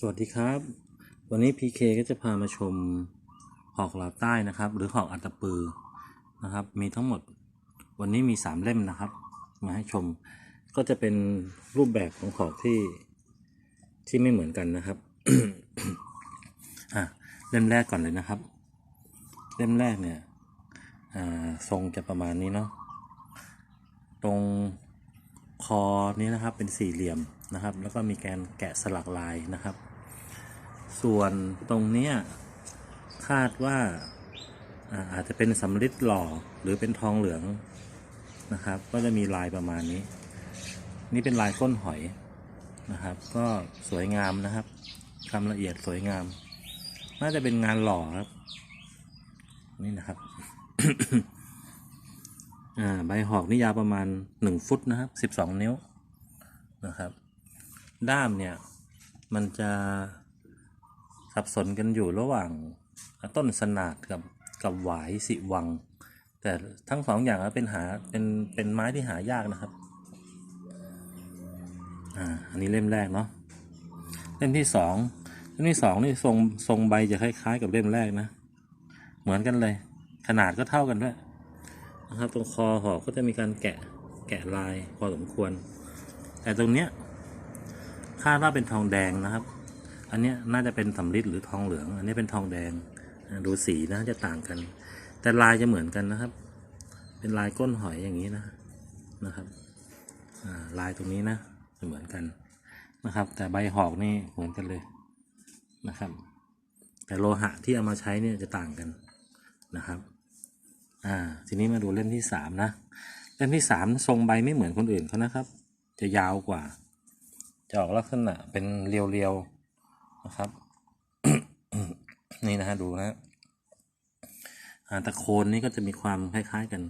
สวัสดีครับ วันนี้ PK ก็จะพามาชมหอกลาวใต้นะครับ หรือหอกอัตปือนะครับ มีทั้งหมดวันนี้มีสามเล่มนะครับ มาให้ชมก็จะเป็นรูปแบบของหอกที่ที่ไม่เหมือนกันนะครับอะเล่มแรกก่อนเลยนะครับ เล่มแรกเนี่ยอ่าทรงจะประมาณนี้เนาะตรงคอนี้นะครับเป็นสี่เหลี่ยมนะครับ แล้วก็มีแกนแกะสลักลายนะครับ ส่วนตรงเนี้ยคาดว่าอาจจะเป็นสำริดหล่อหรือเป็นทองเหลืองนะครับ ก็จะมีลายประมาณนี้ นี่เป็นลายก้นหอยนะครับ ก็สวยงามนะครับทำละเอียดสวยงาม น่าจะเป็นงานหล่อครับ นี่นะครับใบหอกนี่ยาวประมาณ1ฟุตนะครับ12นิ้วนะครับ ด้ามเนี่ย มันจะ สับสนกันอยู่ระหว่างต้นสนาดกับกับหวายสิวัง แต่ทั้งสองอย่างเป็นหาเป็นเป็นไม้ที่หายากนะครับอ่าอันนี้เล่มแรกเนาะเล่มที่สองเล่มที่สองนี่ทรงทรงใบจะคล้าย ๆ กับเล่มแรกนะ เหมือนกันเลย ขนาดก็เท่ากันด้วยนะครับตรงคอหอกก็จะมีการแกะแกะลายพอสมควร แต่ตรงเนี้ยคาดว่าเป็นทองแดงนะครับ อันนี้น่าจะเป็นสำริดหรือทองเหลือง อันนี้เป็นทองแดงดูสีนะจะต่างกัน แต่ลายจะเหมือนกันนะครับ เป็นลายก้นหอยอย่างนี้นะนะครับลายตรงนี้นะจะเหมือนกันนะครับ แต่ใบหอกนี่เหมือนกันเลยนะครับ แต่โลหะที่เอามาใช้เนี่ยจะต่างกันนะครับอ่าทีนี้มาดูเล่มที่สามนะเล่มที่สามทรงใบไม่เหมือนคนอื่นเขานะครับ จะยาวกว่า จะออกลักษณะเป็นเรียวๆ นะครับ นี่นะฮะดูนะแต่โคนนี้ก็จะมีความคล้าย ๆ กัน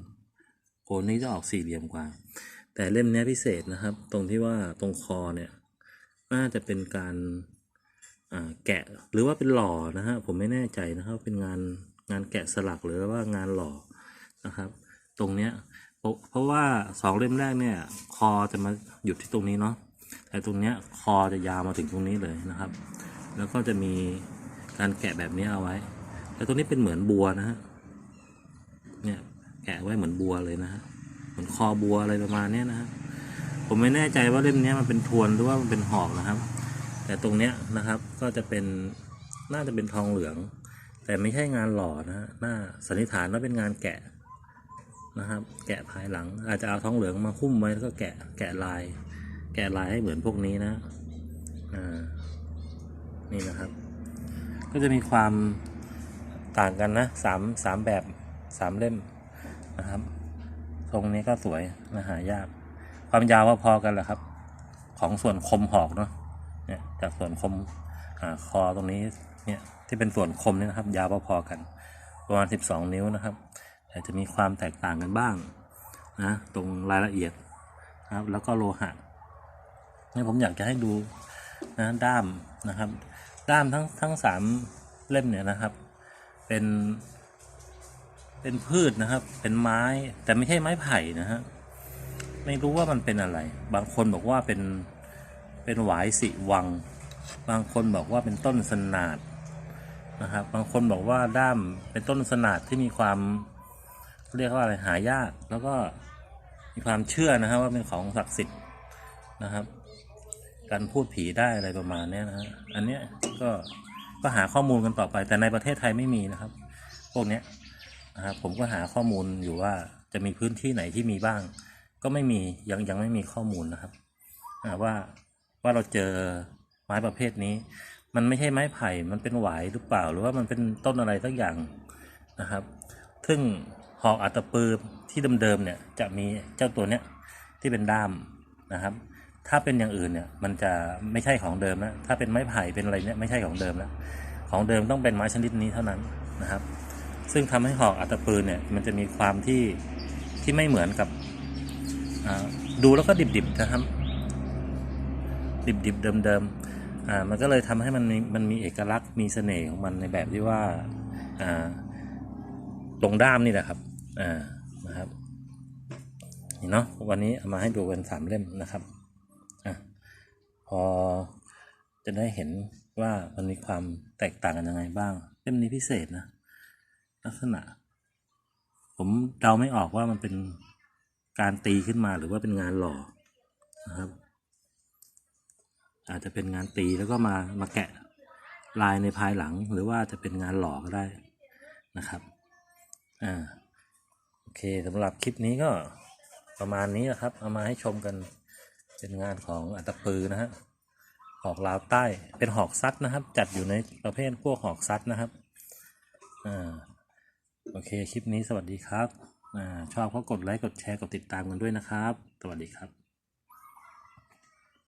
โคนนี้จะออกสี่เหลี่ยมกว่า แต่เล่มนี้พิเศษนะครับ ตรงที่ว่าตรงคอเนี่ยน่าจะเป็นการแกะหรือว่าเป็นหล่อนะฮะผมไม่แน่ใจนะครับ เป็นงานงานแกะสลักหรือว่างานหล่อนะครับ ตรงเนี้ยเพราะเพราะว่าสองเล่มแรกเนี่ย คอจะมาหยุดที่ตรงนี้เนาะแต่ตรงเนี้ยคอจะยาวมาถึงตรงนี้เลยนะครับ แล้วก็จะมีการแกะแบบนี้เอาไว้แต่ตรงนี้เป็นเหมือนบัวนะฮะ เนี่ยแกะไว้เหมือนบัวเลยนะฮะ เหมือนคอบัวอะไรประมาณนี้นะฮะ ผมไม่แน่ใจว่าเล่มนี้มันเป็นทวนหรือว่ามันเป็นหอกนะครับ แต่ตรงเนี้ยนะครับก็จะเป็นน่าจะเป็นทองเหลือง แต่ไม่ใช่งานหล่อนะฮะ น่าสันนิษฐานว่าเป็นงานแกะนะครับ แกะภายหลัง อาจจะเอาทองเหลืองมาหุ้มไว้แล้วก็แกะแกะลาย แกะลายให้เหมือนพวกนี้นะ อ่า นี่นะครับ ก็จะมีความต่างกันนะสามสามแบบสามเล่มนะครับ ทรงนี้ก็สวยนะหายาก ความยาวพอๆกันแหละครับ ของส่วนคมหอกเนาะเนี่ยจากส่วนคมอคอตรงนี้เนี่ยที่เป็นส่วนคมเนี่ยนะครับ ยาวพอๆกันประมาณ 12 นิ้วนะครับแต่จะมีความแตกต่างกันบ้างนะตรงรายละเอียดนะครับ แล้วก็โลหะนี่ผมอยากจะให้ดูนะด้ามนะครับ ด้ามทั้งทั้งสามเล่มเนี่ยนะครับ เป็น เป็นพืชนะครับ เป็นไม้ แต่ไม่ใช่ไม้ไผ่นะฮะ ไม่รู้ว่ามันเป็นอะไร บางคนบอกว่าเป็น เป็นหวายสิวัง บางคนบอกว่าเป็นต้นสนาดนะครับ บางคนบอกว่าด้ามเป็นต้นสนาดที่มีความเรียกว่าอะไรหายาก แล้วก็มีความเชื่อนะครับว่าเป็นของศักดิ์สิทธิ์นะครับ การพูดผีได้อะไรประมาณนี้นะฮะอันเนี้ยก็ก็หาข้อมูลกันต่อไป แต่ในประเทศไทยไม่มีนะครับ พวกเนี้ยนะครับผมก็หาข้อมูลอยู่ว่าจะมีพื้นที่ไหนที่มีบ้าง ก็ไม่มียังยังไม่มีข้อมูลนะครับว่าว่าเราเจอไม้ประเภทนี้ มันไม่ใช่ไม้ไผ่มันเป็นหวายหรือเปล่า หรือว่ามันเป็นต้นอะไรสักอย่างนะครับ ซึ่งหอกอัตตปือที่เดิมๆเนี่ยจะมีเจ้าตัวเนี้ยที่เป็นด้ามนะครับ ถ้าเป็นอย่างอื่นเนี่ย มันจะไม่ใช่ของเดิมแล้วถ้าเป็นไม้ไผ่เป็นอะไรเนี่ยไม่ใช่ของเดิมแล้วของเดิมต้องเป็นไม้ชนิดนี้เท่านั้นนะครับ ซึ่งทำให้หอกอัตปืนเนี่ยมันจะมีความที่ที่ไม่เหมือนกับดูแล้วก็ดิบๆนะครับ ดิบๆเดิมๆอ่ามันก็เลยทำให้มันมันมีเอกลักษณ์มีเสน่ห์ของมันในแบบที่ว่าอ่าตรงด้ามนี่แหละครับอ่านะครับเนาะวันนี้เอามาให้ดูกันสามเล่มนะครับ พอจะได้เห็นว่ามันมีความแตกต่างกันยังไงบ้างเล่มนี้พิเศษนะ ลักษณะ ผมเดาไม่ออกว่ามันเป็นการตีขึ้นมาหรือว่าเป็นงานหล่อนะครับ อาจจะเป็นงานตีแล้วก็มามาแกะลายในภายหลัง หรือว่าจะเป็นงานหล่อก็ได้นะครับอ่าโอเคสำหรับคลิปนี้ก็ประมาณนี้นะครับ เอามาให้ชมกัน เป็นงานของอัตปือนะฮะหอกลาวใต้เป็นหอกซัดนะครับ จัดอยู่ในประเภทพวกหอกซัดนะครับอ่าโอเคคลิปนี้สวัสดีครับอ่าชอบก็กดไลค์กดแชร์กดติดตามกันด้วยนะครับ สวัสดีครับ